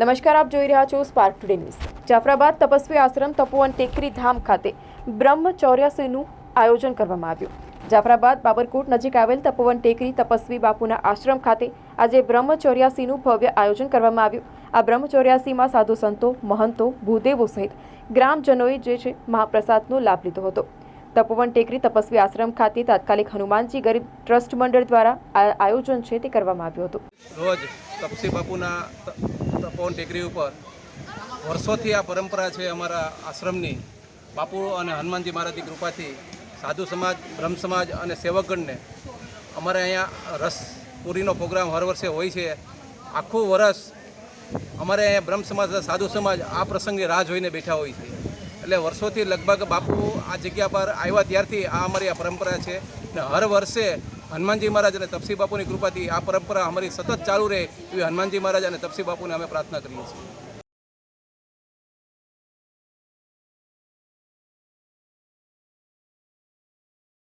નમસ્કાર, આપ જોઈ રહ્યા છો Spark Today News Jafrabad Tapasvi Ashram Tapovan Tekri Dham ખાતે બ્રહ્મચૌર્યાસીનું આયોજન કરવામાં આવ્યું. જાફરાબાદ બાબરકોટ નજીક આવેલ તપોવન ટેકરી તપસ્વી બાપુના આશ્રમ ખાતે આજે બ્રહ્મચૌર્યાસીનું ભવ્ય આયોજન કરવામાં આવ્યું. આ બ્રહ્મચૌર્યાસીમાં સાધુ સંતો, મહંતો, ભૂદેવો સહિત ગ્રામજનોએ જે છે મહાપ્રસાદનો લાભ લીધો હતો. તપોવન ટેકરી તપસ્વી આશ્રમ ખાતે તાત્કાલિક હનુમાનજી ગરીબ ટ્રસ્ટ મંડળ દ્વારા આયોજન છે તે કરવામાં આવ્યું હતું. રોજ તપસી બાપુના તપોવન ટેકરી ઉપર વર્ષોથી આ પરંપરા છે અમારા આશ્રમની. બાપુ અને હનુમાનજી મહારાજની કૃપાથી સાધુ સમાજ, બ્રહ્મ સમાજ અને સેવકગણને અમારે અહીંયા રસપુરીનો પ્રોગ્રામ હર વર્ષે હોય છે. આખું વર્ષ અમારે અહીંયા બ્રહ્મ સમાજ સાધુ સમાજ આ પ્રસંગે રાહ જોઈને બેઠા હોય છે. એટલે વર્ષોથી લગભગ બાપુ આ જગ્યા પર આવ્યા ત્યારથી આ અમારી આ પરંપરા છે. ને હર વર્ષે હનુમાનજી મહારાજ અને તપસી બાપુની કૃપાથી આ પરંપરા અમારી સતત ચાલુ રહે એવી હનુમાનજી મહારાજ અને તપસી બાપુને અમે પ્રાર્થના કરીએ છીએ.